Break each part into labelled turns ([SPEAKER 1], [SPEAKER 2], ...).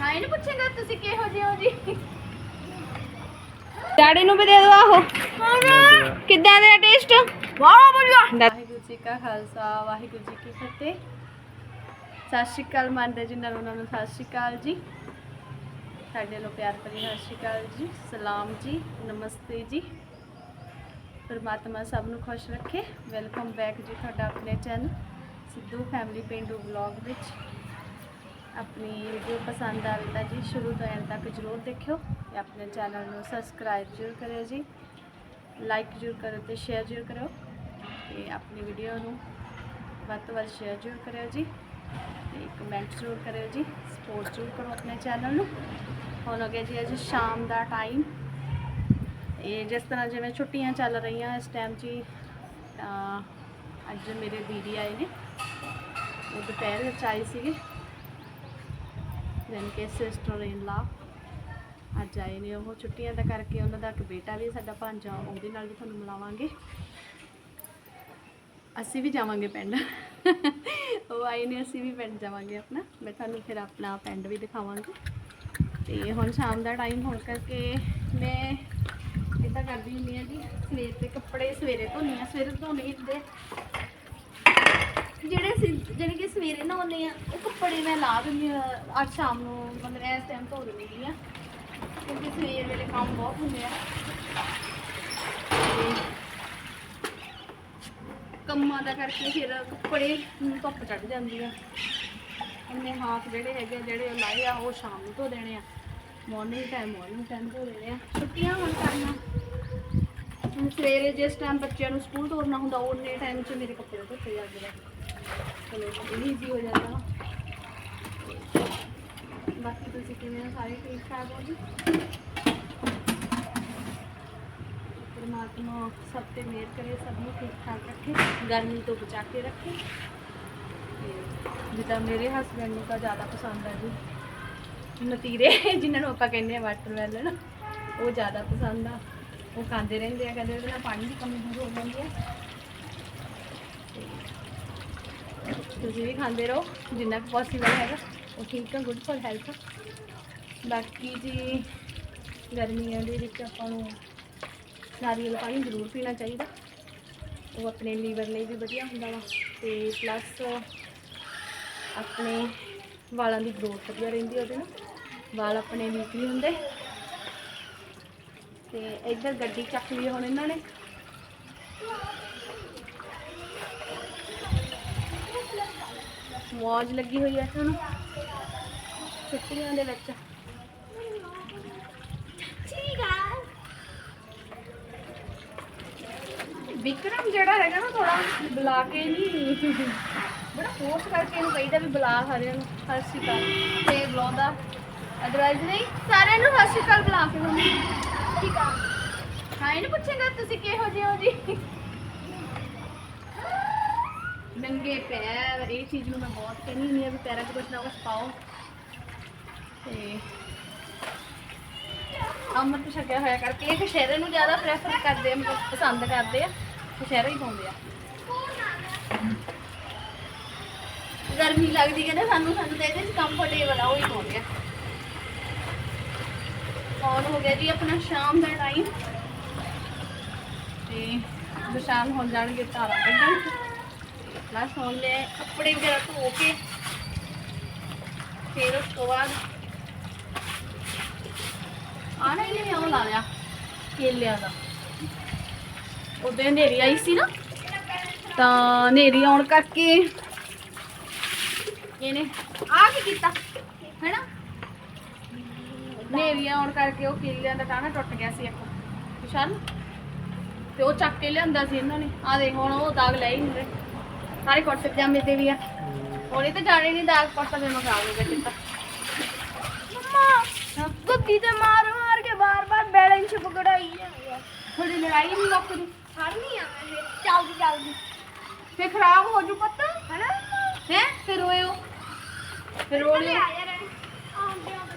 [SPEAKER 1] ਹਾਂ ਇਹਨੂੰ ਪੁੱਛੇਗਾ ਤੁਸੀਂ ਕਿਹੋ ਜਿਹੇ ਹੋ ਜੀ?
[SPEAKER 2] ਡੈਡੀ ਨੂੰ ਵੀ ਦੇ ਦਿਓ ਆਹੋ। ਕਿੱਦਾਂ ਦੇ ਟੇਸਟ?
[SPEAKER 1] ਵਾਹ ਵਧੀਆ
[SPEAKER 2] ਵਾਹਿਗੁਰੂ ਜੀ ਕਾ ਖਾਲਸਾ ਵਾਹਿਗੁਰੂ ਜੀ ਕੀ ਫਤਿਹ। ਸਤਿ ਸ਼੍ਰੀ ਅਕਾਲ ਮੰਨਦੇ ਜਿਨ੍ਹਾਂ ਨੂੰ ਉਹਨਾਂ ਨੂੰ ਸਤਿ ਸ਼੍ਰੀ ਅਕਾਲ ਜੀ। ਸਾਡੇ ਲੋ ਪਿਆਰ ਭਰੀ ਸਤਿ ਸ਼੍ਰੀ ਅਕਾਲ ਜੀ ਸਲਾਮ ਜੀ ਨਮਸਤੇ ਜੀ। ਪਰਮਾਤਮਾ ਸਭ ਨੂੰ ਖੁਸ਼ ਰੱਖੇ। ਵੈਲਕਮ ਬੈਕ ਜੀ ਤੁਹਾਡਾ ਆਪਣੇ channel Sidhu family Pindu vlog ਵਿੱਚ। ਆਪਣੀ ਵੀਡੀਓ ਪਸੰਦ ਆਵੇ ਤਾਂ ਜੀ ਸ਼ੁਰੂ ਤੋਂ ਐਂਡ ਤੱਕ ਜ਼ਰੂਰ ਦੇਖਿਓ ਤੇ ਆਪਣੇ ਚੈਨਲ ਨੂੰ ਸਬਸਕ੍ਰਾਈਬ ਜ਼ਰੂਰ ਕਰਿਓ ਜੀ। ਲਾਈਕ ਜ਼ਰੂਰ ਕਰੋ ਤੇ ਸ਼ੇਅਰ ਜ਼ਰੂਰ ਕਰੋ ਤੇ ਆਪਣੀ ਵੀਡੀਓ ਨੂੰ ਵੱਧ ਤੋਂ ਵੱਧ ਸ਼ੇਅਰ ਜ਼ਰੂਰ ਕਰਿਓ ਜੀ ਤੇ ਕਮੈਂਟ ਜ਼ਰੂਰ ਕਰਿਓ ਜੀ। ਸਪੋਰਟ ਜ਼ਰੂਰ ਕਰੋ ਆਪਣੇ ਚੈਨਲ ਨੂੰ। ਹੁਣ ਹੋ ਗਿਆ ਜੀ ਅੱਜ ਸ਼ਾਮ ਦਾ ਟਾਈਮ ਇਹ ਜਿਸ ਤਰ੍ਹਾਂ ਜਿਵੇਂ ਛੁੱਟੀਆਂ ਚੱਲ ਰਹੀਆਂ ਇਸ ਟਾਈਮ 'ਚ ਤਾਂ ਅੱਜ ਮੇਰੇ ਦੀਦੀ ਆਏ ਨੇ। ਉਹ ਦੁਪਹਿਰ ਵਿੱਚ ਆਏ ਸੀਗੇ। ਦੈਨ ਕੇ ਸਿਸਟਰ ਇਨ ਲਾ ਅੱਜ ਆਏ ਨੇ, ਉਹ ਛੁੱਟੀਆਂ ਦਾ ਕਰਕੇ ਉਹਨਾਂ ਦਾ ਇੱਕ ਬੇਟਾ ਵੀ ਸਾਡਾ ਭਾਂਜਾ ਉਹਦੇ ਨਾਲ ਵੀ ਤੁਹਾਨੂੰ ਮਿਲਾਵਾਂਗੇ। ਅਸੀਂ ਵੀ ਜਾਵਾਂਗੇ ਪਿੰਡ। ਉਹ ਆਏ ਨੇ, ਅਸੀਂ ਵੀ ਪਿੰਡ ਜਾਵਾਂਗੇ ਆਪਣਾ। ਮੈਂ ਤੁਹਾਨੂੰ ਫਿਰ ਆਪਣਾ ਪਿੰਡ ਵੀ ਦਿਖਾਵਾਂਗੀ। ਤੇ ਹੁਣ ਸ਼ਾਮ ਦਾ ਟਾਈਮ ਹੋਣ ਕਰਕੇ ਮੈਂ ਇਦਾਂ ਕਰਦੀ ਹੁੰਦੀ ਹਾਂ ਜੀ ਸਵੇਰ ਦੇ ਕੱਪੜੇ ਸਵੇਰੇ ਧੋਨੀ ਆ ਸਵੇਰੇ ਧੋਣੇ ਹੁੰਦੇ ਜਿਹੜੇ ਅਸੀਂ ਜਿਹੜੇ ਕਿ ਸਵੇਰੇ ਨਹਾਉਂਦੇ ਆ ਉਹ ਕੱਪੜੇ ਮੈਂ ਲਾ ਦਿੰਦੀ ਆ ਅੱਜ ਸ਼ਾਮ ਨੂੰ ਮਤਲਬ ਇਸ ਟਾਈਮ ਧੋ ਦਿੰਦੀ ਆ ਕਿਉਂਕਿ ਸਵੇਰ ਵੇਲੇ ਕੰਮ ਬਹੁਤ ਹੁੰਦੇ ਆ। ਤੇ ਕੰਮਾਂ ਦਾ ਕਰਕੇ ਫਿਰ ਕੱਪੜੇ ਧੁੱਪ ਚੜ ਜਾਂਦੀ ਆ। ਇੰਨੇ ਹਾਫ ਜਿਹੜੇ ਹੈਗੇ ਆ, ਜਿਹੜੇ ਉਹ ਲਾਏ ਆ ਉਹ ਸ਼ਾਮ ਨੂੰ ਧੋ ਦੇਣੇ ਆ। ਮਾਰਨਿੰਗ ਟਾਈਮ ਮਾਰਨਿੰਗ ਟਾਈਮ ਧੋ ਦੇਣੇ ਆ। ਛੁੱਟੀਆਂ ਹੁਣ ਕਰਨਾ। ਹੁਣ ਸਵੇਰੇ ਜਿਸ ਟਾਈਮ ਬੱਚਿਆਂ ਨੂੰ ਸਕੂਲ ਤੋਰਨਾ ਹੁੰਦਾ ਉਹਨੇ ਟਾਈਮ 'ਚ ਮੇਰੇ ਕੱਪੜੇ ਧੋਤੇ ਜਾਂਦੇ ਨੇ ਚਲੋ ਇਹ ਈਜ਼ੀ ਹੋ ਜਾਂਦਾ। ਵਾ ਬਾਕੀ ਤੁਸੀਂ ਕਿਵੇਂ ਹੋ? ਸਾਰੇ ਠੀਕ ਠਾਕ ਹੋ ਜੀ? ਪਰਮਾਤਮਾ ਸਭ ਤੇ ਮਿਹਰ ਕਰੇ, ਸਭ ਨੂੰ ਠੀਕ ਠਾਕ ਰੱਖੇ, ਗਰਮੀ ਤੋਂ ਬਚਾ ਕੇ ਰੱਖੇ। ਜਿੱਦਾਂ ਮੇਰੇ ਹਸਬੰਡ ਨੂੰ ਤਾਂ ਜ਼ਿਆਦਾ ਪਸੰਦ ਆ ਜੀ। ਨਤੀਰੇ, ਜਿਨ੍ਹਾਂ ਨੂੰ ਆਪਾਂ ਕਹਿੰਦੇ ਆ ਵਾਟਰਮੈਲਨ ਉਹ ਜ਼ਿਆਦਾ ਪਸੰਦ ਆ। ਉਹ ਖਾਂਦੇ ਰਹਿੰਦੇ ਆ, ਕਹਿੰਦੇ ਉਹਦੇ ਨਾਲ ਪਾਣੀ ਦੀ ਕਮੀ ਦੂਰ ਹੋ ਜਾਂਦੀ ਹੈ ਤੇ ਤੁਸੀਂ ਵੀ ਖਾਂਦੇ ਰਹੋ, ਜਿੰਨਾ ਕੁ ਪੋਸੀਬਲ ਹੈਗਾ। ਉਹ ਠੀਕ ਆ ਗੁੱਡ ਫॉर ਹੈਲਥ ਬਾਕੀ ਜੀ, ਗਰਮੀਆਂ ਦੇ ਵਿੱਚ ਆਪਾਂ ਨੂੰ ਨਾਰੀਅਲ ਪਾਣੀ ਜ਼ਰੂਰ ਪੀਣਾ ਚਾਹੀਦਾ। ਉਹ ਆਪਣੇ ਲੀਵਰ ਲਈ ਵੀ ਵਧੀਆ ਹੁੰਦਾ ਵਾ। ਤੇ ਪਲੱਸ ਆਪਣੇ ਵਾਲਾਂ ਦੀ ਗਰੋਥ ਵਧੀਆ ਰਹਿੰਦੀ ਉਹਦੇ ਨਾਲ। ਵਾਲ ਆਪਣੇ ਵੀਕ ਨਹੀਂ ਹੁੰਦੇ। ਤੇ ਇੱਧਰ ਗੱਡੀ ਚੱਕ ਲਈ ਹੁਣ ਇਹਨਾਂ ਨੇ। ਮੌਜ ਲੱਗੀ ਹੋਈ ਹੈ ਤੁਹਾਨੂੰ ਛੁੱਟੀਆਂ ਦੇ ਵਿੱਚ।
[SPEAKER 1] ਠੀਕ ਆ।
[SPEAKER 2] ਵਿਕਰਮ ਜਿਹੜਾ ਹੈਗਾ ਨਾ ਥੋੜਾ ਬੁਲਾ ਕੇ ਨਹੀਂ ਬੜਾ ਫੋਰਸ ਕਰਕੇ ਇਹਨੂੰ ਕਹੀਦਾ ਵੀ ਬੁਲਾ ਹਰਿਆਂ ਨੂੰ। ਸ਼੍ਰੀ ਅਕਾਲ। ਤੇ ਬੁਲਾਉਂਦਾ। ਅਦਰਵਾਈਜ਼ ਨਹੀਂ ਸਾਰਿਆਂ ਨੂੰ ਸ਼੍ਰੀ ਅਕਾਲ ਬੁਲਾ ਕੇ। ਹੁੰਦੀ
[SPEAKER 1] ਠੀਕ ਆ।
[SPEAKER 2] ਹਾਂ ਇਹਨੂੰ ਪੁੱਛੇਗਾ ਤੁਸੀਂ ਕਿਹੋ ਜਿਹੇ ਹੋ ਜੀ? ਨੰਗੇ ਪੈਰ, ਇਹ ਚੀਜ਼ ਨੂੰ ਮੈਂ ਬਹੁਤ ਕਹਿੰਦੀ ਹੁੰਦੀ ਆ ਵੀ ਪੈਰਾਂ 'ਚ ਕੁਛ ਨਾ ਕੁਛ ਪਾਓ। ਤੇ ਅੰਮ੍ਰਿਤ ਛਕਿਆ ਹੋਇਆ ਕਰਕੇ। ਇਹ ਕਸ਼ਹਿਰੇ ਨੂੰ ਜ਼ਿਆਦਾ ਪ੍ਰੈਫਰ ਕਰਦੇ ਆ, ਮਤਲਬ ਪਸੰਦ ਕਰਦੇ ਆ ਕਸ਼ਹਿਰੇ ਹੀ ਪਾਉਂਦੇ ਆ। ਗਰਮੀ ਲੱਗਦੀ ਹੈ ਨਾ ਸਾਨੂੰ ਸਾਨੂੰ ਤਾਂ ਇਹਦੇ 'ਚ ਕੰਫਰਟੇਬਲ ਆ, ਉਹ ਹੀ ਪਾਉਂਦੇ ਆ। ਔਨ ਹੋ ਗਿਆ ਜੀ ਆਪਣਾ ਸ਼ਾਮ ਦਾ ਟਾਈਮ ਤੇ ਦੁਸ਼ਾਨ ਹੋ ਜਾਣਗੇ ਧਾਰਾਂ ਕੱਢਣ ਪਲੱਸ ਹੁਣ ਲਿਆ ਕੱਪੜੇ ਵਗੈਰਾ ਧੋ ਕੇ, ਫਿਰ ਉਸ ਤੋਂ ਬਾਅਦ ਆ ਨਾ ਇਹਨੇ ਉਹ ਲਾ ਲਿਆ ਕੇਲਿਆਂ ਦਾ। ਉਦੋਂ ਹਨੇਰੀ ਆਈ ਸੀ ਨਾ, ਤਾਂ ਹਨੇਰੀ ਆਉਣ ਕਰਕੇ ਇਹਨੇ ਆ ਕੀ ਕੀਤਾ, ਹੈਨਾ? ਹਨੇਰੀ ਆਉਣ ਕਰਕੇ ਉਹ ਕੇਲਿਆਂ ਦਾ ਟਾਣਾ ਟੁੱਟ ਗਿਆ ਸੀ ਇੱਕ ਵਿਸ਼ਾਲ ਤੇ ਉਹ ਚੱਕ ਕੇ ਲਿਆਂਦਾ ਸੀ ਇਹਨਾਂ ਨੇ। ਆ ਦੇਖ, ਹੁਣ ਉਹ ਦਾਗ ਲੈ ਹੀ ਨਹੀਂ ਰਹੇ। ਸਾਰੇ ਕੁੜਤੇ ਪਜਾਮੇ ਤੇ ਵੀ ਆ। ਹੁਣ ਇਹ ਤਾਂ ਜਾਣੇ ਨਹੀਂ ਦਾਗ ਕੁੜਤਾ ਪਜਾਮਾ ਖਰਾਬ ਹੋ ਗਿਆ ਚਿੱਟਾ।
[SPEAKER 1] ਮੰਮਾ ਗੁੱਦੀ ਤੇ ਮਾਰ ਮਾਰ ਕੇ ਬਾਰ-ਬਾਰ ਬੈਲੈਂਸ ਪਕੜਾਈ ਜਾਂਦੀ ਆ।
[SPEAKER 2] ਥੋੜੀ ਲੜਾਈ ਨਹੀਂ ਮੁੱਕਦੀ
[SPEAKER 1] ਫੜਨੀ ਆ ਮੈਂ ਫਿਰ ਚੱਲਦੀ ਚੱਲਦੀ।
[SPEAKER 2] ਫੇ ਖਰਾਬ ਹੋ ਜੂ ਪੱਤਾ।
[SPEAKER 1] ਹਨਾ?
[SPEAKER 2] ਹੈ? ਫਿਰ ਰੋਇਓ। ਫਿਰ ਰੋ ਲਿਓ
[SPEAKER 1] ਯਾਰ ਆਉਂਦੇ ਆ ਬਸ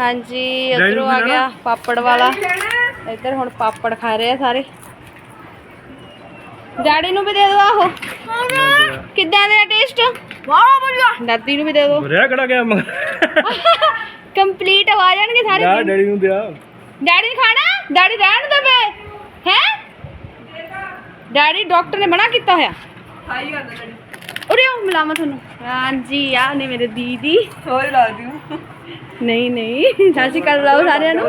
[SPEAKER 2] ਹਾਂਜੀ ਉਧਰੋਂ ਆ ਗਿਆ ਪਾਪੜ ਵਾਲਾ। ਇੱਧਰ ਹੁਣ ਪਾਪੜ ਖਾ ਰਹੇ ਆ ਸਾਰੇ। ਡੈਡੀ ਨੂੰ ਵੀ ਦੇ ਦਿਓ ਆਹੋ। ਕਿੱਦਾਂ ਦਾ ਟੇਸਟ?
[SPEAKER 1] ਵਾਹ ਵਧੀਆ।
[SPEAKER 2] ਦਾਦੀ ਨੂੰ ਵੀ ਦੇ ਦਿਓ।
[SPEAKER 3] ਬਰਿਆ ਕਿਹੜਾ ਗਿਆ ਮਗਰ?
[SPEAKER 2] ਕੰਪਲੀਟ ਆ ਜਾਣਗੇ ਸਾਰੇ
[SPEAKER 3] ਜਾ ਡੈਡੀ ਨੂੰ ਦਿਆ।
[SPEAKER 2] ਡੈਡੀ ਨੇ ਖਾਣਾ? ਡੈਡੀ ਰਹਿਣ ਦੇਵੇ। ਹੈ? ਡੈਡੀ ਡਾਕਟਰ ਨੇ ਮਨਾ ਕੀਤਾ ਹੋਇਆ।
[SPEAKER 1] ਖਾਈ ਕਰਦਾ ਡੈਡੀ।
[SPEAKER 2] ਉਰੇ ਆਓ ਮਿਲਾਵਾਂ ਤੁਹਾਨੂੰ। ਹਾਂਜੀ ਆ ਨੇ ਮੇਰੇ ਦੀਦੀ।
[SPEAKER 1] ਹੋਰ ਲਾ ਦਿਓ।
[SPEAKER 2] ਨਹੀਂ ਨਹੀਂ ਸਤਿ ਸ਼੍ਰੀ ਅਕਾਲ ਬੁਲਾਓ ਸਾਰਿਆਂ ਨੂੰ।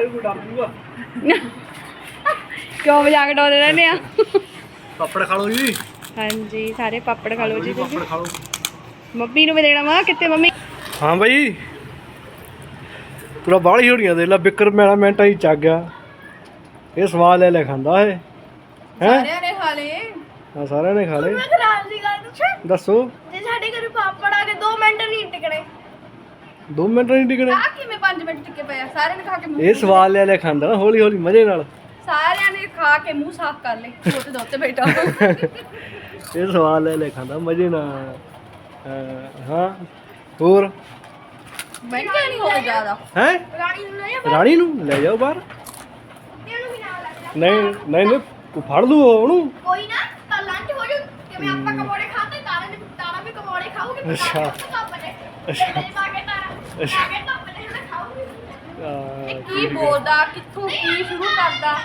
[SPEAKER 2] ਕਿਉਂ ਮਜ਼ਾਕ ਡਾਉਂਦੇ ਰਹਿੰਦੇ ਆ?
[SPEAKER 3] ਪਾਪੜ ਖਾ ਲਓ ਜੀ।
[SPEAKER 2] ਹਾਂਜੀ ਸਾਰੇ ਪਾਪੜ ਖਾ ਲਓ ਜੀ
[SPEAKER 3] ਪਾਪੜ ਖਾ ਲਓ।
[SPEAKER 2] ਮੰਮੀ ਨੂੰ ਵੀ ਦੇਣਾ ਵਾ ਕਿੱਥੇ ਮੰਮੀ?
[SPEAKER 3] ਹਾਂ ਬਾਈ। ਤੂੰ ਬਾਹਲੀ ਹੋੜੀਆਂ ਦੇ ਲੈ ਬਿੱਕਰ ਮੇਰਾ ਮਿੰਟਾਂ ਹੀ ਚੱਗ ਗਿਆ। ਇਹ ਸਵਾਲ ਲੈ ਲੈ ਖਾਂਦਾ ਇਹ। ਹੈ?
[SPEAKER 2] ਸਾਰਿਆਂ ਨੇ ਖਾ ਲਏ।
[SPEAKER 3] ਹਾਂ ਸਾਰਿਆਂ ਨੇ ਖਾ ਲਏ।
[SPEAKER 1] ਮੈਂ ਖਰਾਬ ਦੀ ਗੱਲ ਪੁੱਛਾਂ
[SPEAKER 3] ਦੱਸੋ।
[SPEAKER 1] ਜੇ ਸਾਡੇ ਘਰੇ ਪਾਪੜ ਆ ਕੇ 2 ਮਿੰਟ ਨਹੀਂ ਟਿਕਣੇ।
[SPEAKER 3] 2 ਮਿੰਟ ਨਹੀਂ ਟਿਕਣੇ।
[SPEAKER 2] ਆ ਕਿਵੇਂ 5 ਮਿੰਟ ਟਿੱਕੇ ਪਏ ਸਾਰਿਆਂ ਨੇ ਖਾ ਕੇ
[SPEAKER 3] ਇਹ ਸਵਾਲ ਲੈ ਲੈ ਖਾਂਦਾ ਹੌਲੀ ਹੌਲੀ ਮਜ਼ੇ ਨਾਲ।
[SPEAKER 2] ਖਾ ਕੇ ਮੂੰਹ ਸਾਫ਼ ਕਰ ਲਏ ਛੋਟੇ ਦੇ ਉੱਤੇ ਬੈਠਾ।
[SPEAKER 3] ਇਹ ਸਵਾਲ ਲੈ ਲੈ ਖਾਂਦਾ ਮਜ਼ੇ ਨਾਲ। ਹਾਂ, ਹਾਂ ਹੋਰ?
[SPEAKER 2] ਮਹਿੰਗਾ ਨਹੀਂ ਹੋਵੇ ਜ਼ਿਆਦਾ।
[SPEAKER 3] ਹੈ?
[SPEAKER 1] ਰਾਣੀ ਨੂੰ ਲੈ ਜਾ
[SPEAKER 3] ਰਾਣੀ ਨੂੰ? ਲੈ ਜਾਓ ਬਾਹਰ।
[SPEAKER 1] ਇਹਨੂੰ ਵੀ ਨਾਲ ਲੈ ਜਾ।
[SPEAKER 3] ਨਹੀਂ ਨਹੀਂ ਨਹੀਂ ਤੂੰ ਫੜ ਲੂ ਉਹਨੂੰ।
[SPEAKER 1] ਕੋਈ ਨਾ ਤਾਂ ਲੰਚ ਹੋ ਜੂ। ਕਿਵੇਂ ਆਪਾਂ ਕਮੋੜੇ ਖਾਤੇ ਤਾਰਾ ਨੇ ਤਾਰਾ ਵੀ ਕਮੋੜੇ ਖਾਊਗੀ
[SPEAKER 3] ਅੱਛਾ।
[SPEAKER 1] ਅੱਛਾ। ਅੱਛਾ। ਤਾਰਾ ਨੇ ਖਾਊਗੀ।
[SPEAKER 2] ਕੀ ਬੋਲਦਾ ਕਿੱਥੋਂ ਕੀ ਸ਼ੁਰੂ ਕਰਦਾ?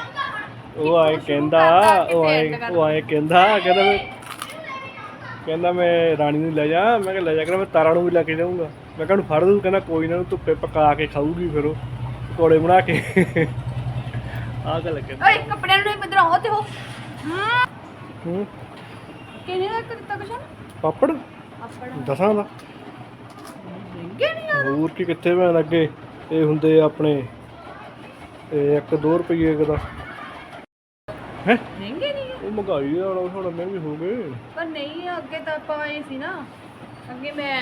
[SPEAKER 3] ਉਹ ਆਏ ਕਹਿੰਦਾ ਉਹ ਆਏ ਉਹ ਆਏ ਕਹਿੰਦਾ ਕਹਿੰਦਾ ਮੈਂ ਕਹਿੰਦਾ ਮੈਂ ਰਾਣੀ ਨੂੰ ਲੈ ਜਾ ਮੈਂ ਕਿਹਾ ਲੈ ਜਾ ਕਰ ਮੈਂ ਤਾਰਾ ਨੂੰ ਵੀ ਲੈ ਕੇ ਜਾਊਂਗਾ। ਮੈਂ ਕਿਹਾ ਉਹਨੂੰ ਫੜ ਦੂ ਕਹਿੰਦਾ ਕੋਈ ਨਾ ਉਹਨੂੰ ਧੁੱਪੇ ਪਕਾ ਕੇ ਖਾਊਗੀ ਫਿਰ ਉਹ ਪਕੌੜੇ ਬਣਾ ਕੇ। ਆਹ ਗੱਲ ਕਹਿੰਦਾ।
[SPEAKER 2] ਓਏ ਕੱਪੜਿਆਂ ਨੂੰ ਬਦਰਾਓ ਤੇ ਹੋ ਹਾਂ। ਕਿਹਨੇ ਦਾ ਦਿੱਤਾ ਕੁਛ?
[SPEAKER 3] ਪਾਪੜ?
[SPEAKER 2] ਆਪਣਾ
[SPEAKER 3] ਦਸਾਂ ਦਾ।
[SPEAKER 2] ਆ
[SPEAKER 3] ਹੋਰ ਕੀ ਕਿੱਥੇ ਮੈਂ ਲੱਗੇ ਇਹ ਹੁੰਦੇ ਆ ਆਪਣੇ ਇਹ 1 2 ਰੁਪਏ ਦਾ। ਹੈ?
[SPEAKER 2] ਮਹਿੰਗੇ ਨਹੀਂ ਆ।
[SPEAKER 3] ਉਹ ਮਹਿੰਗਾਈ ਆ ਹੁਣ ਹੁਣ ਮਹਿੰਗੇ ਹੋ ਗਏ।
[SPEAKER 2] ਪਰ ਨਹੀਂ ਅੱਗੇ ਤਾਂ ਆਪਾਂ ਆਏ ਸੀ ਨਾ। ਅੱਗੇ ਮੈਂ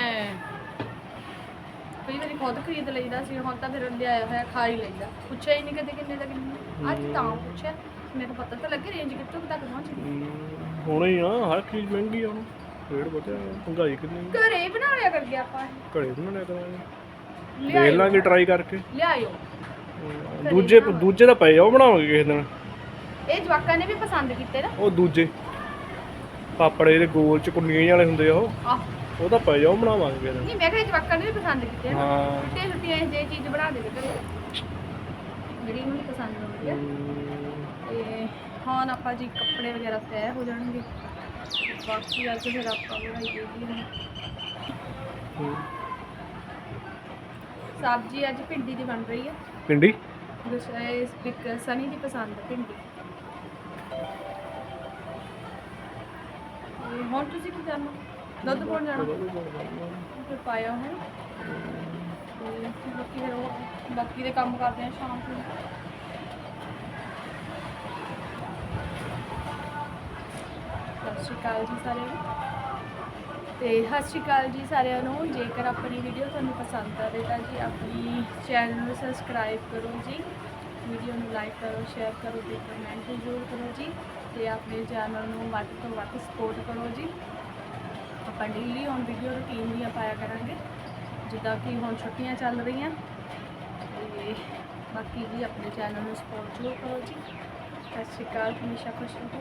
[SPEAKER 2] ਕਈ ਵਾਰੀ ਖੁਦ ਖਰੀਦ ਲਈਦਾ ਸੀ ਹੁਣ ਤਾਂ ਫਿਰ ਲਿਆਇਆ ਹੋਇਆ ਖਾ ਹੀ ਲਈਦਾ। ਪੁੱਛਿਆ ਹੀ ਨਹੀਂ ਕਦੇ ਕਿੰਨੇ ਦਾ ਕਿੰਨੇ ਅੱਜ ਤਾਂ ਪੁੱਛਿਆ ਮੈਨੂੰ ਪਤਾ ਤਾਂ ਲੱਗੇ ਰੇਂਜ ਕਿੱਥੋਂ ਤੱਕ ਪਹੁੰਚਦੀ
[SPEAKER 3] ਹਮ, ਹੋਣਾ ਹੀ ਆ ਹਰ ਚੀਜ਼ ਮਹਿੰਗੀ ਆ ਹੁਣ। ਰੇਟ ਹੋਇਆ, ਮਹਿੰਗਾਈ ਕਿੰਨੀ
[SPEAKER 2] ਘਰੇ ਬਣਾ ਲਿਆ ਕਰ ਗਿਆ ਆਪਾਂ
[SPEAKER 3] ਘੜੇ ਬਣਾਉਣਾ ਕਰਾਂਗੇ। ਦੇਖ ਲਾਂਗੇ ਟਰਾਈ ਕਰਕੇ।
[SPEAKER 2] ਲਿਆਇਓ।
[SPEAKER 3] ਦੂਜੇ ਦੂਜੇ ਦਾ ਪਏ ਉਹ ਬਣਾਵਾਂਗੇ ਕਿਸੇ ਦਿਨ।
[SPEAKER 2] ਇਹ ਜਵਾਕਾਂ ਨੇ ਵੀ ਪਸੰਦ ਕੀਤੇ ਨਾ?
[SPEAKER 3] ਉਹ ਦੂਜੇ। ਪਾਪੜ ਇਹਦੇ ਗੋਲ ਚ ਜਿਹੇ ਵਾਲੇ ਹੁੰਦੇ ਆ ਉਹ।
[SPEAKER 2] ਆਹ।
[SPEAKER 3] ਉਹ ਤਾਂ ਆ ਉਹ ਬਣਾਵਾਂਗੇ ਦਿਨ
[SPEAKER 2] ਨਹੀਂ ਮੈਂ ਕਿਹਾ ਇਹ ਜਵਾਕਾਂ ਨੇ ਵੀ ਪਸੰਦ ਕੀਤੇ ਨਾ।
[SPEAKER 3] ਹਾਂ।
[SPEAKER 2] ਛੁੱਟੀਆਂ ਛੁੱਟੀਆਂ ਇਹ ਜਿਹੀ ਚੀਜ਼ ਬਣਾ ਦੇ ਘਰੇ। ਜਿਹੜੀ ਇਹਨੂੰ ਵੀ ਪਸੰਦ ਆਉਂਦੀ ਹੈ ਤੇ ਹੁਣ ਆਪਾਂ ਜੀ ਕੱਪੜੇ ਵਗੈਰਾ ਤੈਅ ਹੋ ਜਾਣਗੇ। ਬਾਕੀ ਅੱਜ ਫਿਰ ਆਪਾਂ ਬਣਾਈ ਦੇਗੀ ਹੁਣ
[SPEAKER 3] ਹਮ।
[SPEAKER 2] ਸਬਜ਼ੀ ਅੱਜ ਭਿੰਡੀ ਦੀ ਬਣ ਰਹੀ ਹੈ
[SPEAKER 3] ਪਿੰਡੀ
[SPEAKER 2] ਦੂਸਰੇ ਸਪਿਕ ਸਨੀ ਦੀ ਪਸੰਦ ਹੈ ਭਿੰਡੀ। ਤੇ ਹੁਣ ਤੁਸੀਂ ਕੀ ਕਰਨਾ? ਦੁੱਧ ਪਾਉਣ ਜਾਣਾ? ਫਿਰ ਪਾਇਆ ਹੁਣ। ਤੇ ਬਾਕੀ ਫਿਰ ਉਹ ਬਾਕੀ ਦੇ ਕੰਮ ਕਰਦੇ ਆ ਸ਼ਾਮ ਨੂੰ। ਸਤਿ ਸ਼੍ਰੀ ਅਕਾਲ ਜੀ ਸਾਰਿਆਂ ਨੂੰ। ਤੇ ਸਤਿ ਸ਼੍ਰੀ ਅਕਾਲ ਜੀ ਸਾਰਿਆਂ ਨੂੰ। ਜੇਕਰ ਆਪਣੀ ਵੀਡੀਓ ਤੁਹਾਨੂੰ ਪਸੰਦ ਆਵੇ ਤਾਂ ਜੀ ਆਪਣੀ ਚੈਨਲ ਨੂੰ ਸਬਸਕ੍ਰਾਈਬ ਕਰੋ ਜੀ। ਵੀਡੀਓ ਨੂੰ ਲਾਈਕ ਕਰੋ ਸ਼ੇਅਰ ਕਰੋ ਤੇ ਕਮੈਂਟ ਜ਼ਰੂਰ ਕਰੋ ਜੀ। ਤੇ ਆਪਣੇ ਚੈਨਲ ਨੂੰ ਵੱਧ ਤੋਂ ਵੱਧ ਸਪੋਰਟ ਕਰੋ ਜੀ। ਆਪਾਂ ਡੇਲੀ ਔਨ ਵੀਡੀਓ ਰੁਟੀਨ ਦੀਆਂ ਪਾਇਆ ਕਰਾਂਗੇ, ਜਿੱਦਾਂ ਕਿ ਹੁਣ ਛੁੱਟੀਆਂ ਚੱਲ ਰਹੀਆਂ। ਤੇ ਬਾਕੀ ਜੀ ਆਪਣੇ ਚੈਨਲ ਨੂੰ ਸਪੋਰਟ ਜ਼ਰੂਰ ਕਰੋ ਜੀ। ਸਤਿ ਸ਼੍ਰੀ ਅਕਾਲ ਹਮੇਸ਼ਾ ਖੁਸ਼ ਰਹੋ।